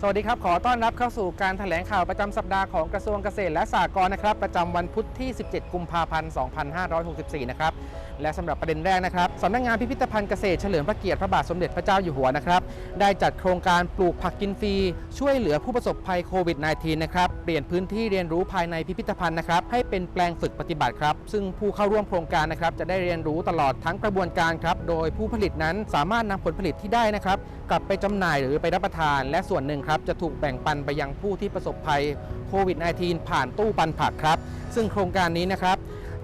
สวัสดีครับ ขอต้อนรับเข้าสู่การแถลงข่าวประจำสัปดาห์ของกระทรวงเกษตรและสหกรณ์นะครับ ประจำวันพุธที่ 17 กุมภาพันธ์ 2564 นะครับ และสำหรับประเด็นแรกนะครับสำนักงานพิพิธภัณฑ์เกษตรเฉลิมพระเกียรติพระบาทสมเด็จพระเจ้าอยู่หัวนะครับ ได้จัดโครงการปลูกผักกินฟรี ช่วยเหลือผู้ประสบภัยโควิด -19 นะครับ เปลี่ยนพื้นที่เรียนรู้ภายในพิพิธภัณฑ์นะครับ ให้เป็นแปลงฝึกปฏิบัติครับ ซึ่งผู้เข้าร่วมโครงการนะครับ จะได้เรียนรู้ตลอดทั้งกระบวนการครับ โดยผู้ผลิตนั้นสามารถนำผลผลิตที่ได้นะครับ กลับไปจำหน่ายหรือไปรับประทาน และส่วนหนึ่งครับจะถูกแบ่งปันไปยังผู้ที่ประสบภัยโควิด -19 ผ่านตู้ปันผักครับ ซึ่งโครงการนี้นะครับ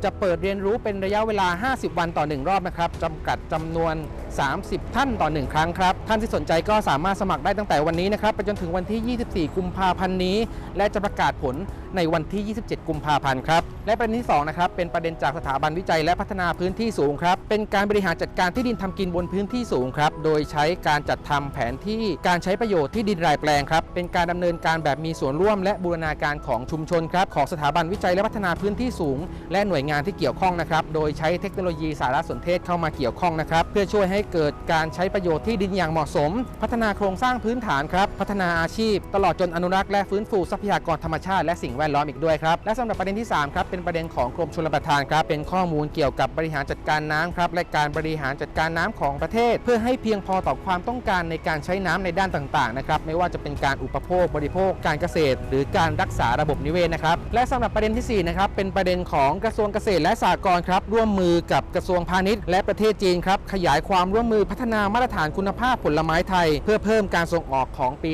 จะเปิดเรียนรู้เป็นระยะเวลา 50 วันต่อ 1 รอบนะครับจำกัดจำนวน 30 ท่านต่อ 1 ครั้งครับ ท่านที่สนใจก็สามารถสมัครได้ตั้งแต่วันนี้นะครับไปจนถึงวันที่ 24 กุมภาพันธ์นี้ และจะประกาศผลในวันที่ 27 กุมภาพันธ์ครับ และประเด็นที่2นะครับเป็นประเด็นจากสถาบันวิจัยและพัฒนาพื้นที่สูงครับ เป็นการบริหารจัดการที่ดินทำกินบนพื้นที่สูงครับ โดยใช้การจัดทำแผนที่การใช้ประโยชน์ที่ดินรายแปลงครับ เป็นการดำเนินการแบบมีส่วนร่วม และบูรณาการของชุมชนครับของสถาบันวิจัยและพัฒนาพื้นที่สูง และหน่วยงานที่เกี่ยวข้องนะครับ โดยใช้เทคโนโลยีสารสนเทศเข้ามาเกี่ยวข้องนะครับ เพื่อช่วยให้เกิดการใช้ประโยชน์ที่ดินอย่างเหมาะสม พัฒนาโครงสร้างพื้นฐานครับ พัฒนาอาชีพ ตลอดจนอนุรักษ์และฟื้นฟูทรัพยากรธรรมชาติและสิ่งแวดล้อมอีกด้วยครับ และสำหรับประเด็นที่3ครับเป็นประเด็นของกรมชลประทานครับ เป็นข้อมูลเกี่ยวกับบริหารจัดการน้ำครับและการบริหารจัดการน้ำของประเทศ เพื่อให้เพียงพอต่อความต้องการในการใช้น้ำในด้านต่างๆนะครับไม่ว่าจะเป็นการอุปโภค บริโภค การเกษตร หรือการรักษาระบบนิเวศนะครับและสำหรับประเด็นที่4นะครับเป็นประเด็นของกระทรวงเกษตรและสหกรณ์ครับร่วมมือกับกระทรวงพาณิชย์และประเทศจีนครับขยายความร่วมมือพัฒนามาตรฐานคุณภาพผลไม้ไทย เพื่อเพิ่มการส่งออกของปี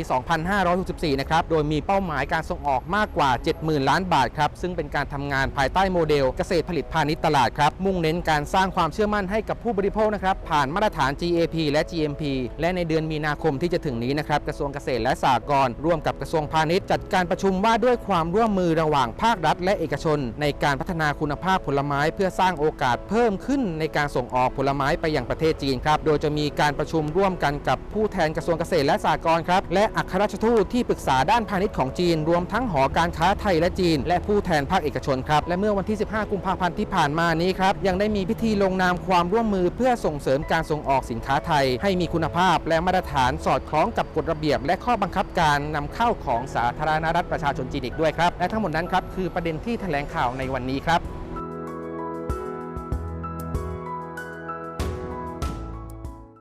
2564 นะครับ โดยมีเป้าหมายการส่งออกมากกว่า 70,000 ล้านบาทครับ ซึ่งเป็นการทำงานภายใต้โมเดลเกษตรผลิตพาณิชย์ตลาดครับ มุ่งเน้นการสร้างความเชื่อมั่นให้กับผู้บริโภคนะครับ ผ่านมาตรฐาน GAP และ GMP และในเดือนมีนาคมที่จะถึงนี้นะครับ กระทรวงเกษตรและสหกรณ์ร่วมกับกระทรวงพาณิชย์จัดการประชุมว่าด้วยความร่วมมือระหว่างภาครัฐ และเอกชน ในการพัฒนาคุณภาพผลไม้ เพื่อสร้างโอกาสเพิ่มขึ้นในการส่งออกผลไม้ไปยังประเทศจีนครับโดยจะมีการประชุมร่วมกันกับผู้แทนกระทรวงเกษตรและสหกรณ์ครับและอัครราชทูตที่ปรึกษาด้านพาณิชย์ของจีน รวมทั้งหอการค้าไทยและจีน และผู้แทนภาคเอกชนครับและเมื่อวันที่ 15 กุมภาพันธ์ที่ผ่านมานี้ครับยังได้มีพิธีลงนามความร่วมมือเพื่อส่งเสริมการส่งออกสินค้าไทย ให้มีคุณภาพและมาตรฐานสอดคล้องกับกฎระเบียบ และข้อบังคับการนำเข้าของสาธารณรัฐประชาชนจีนอีกด้วยครับและทั้งหมดนั้นครับคือประเด็นที่แถลงข่าวในวันนี้ครับ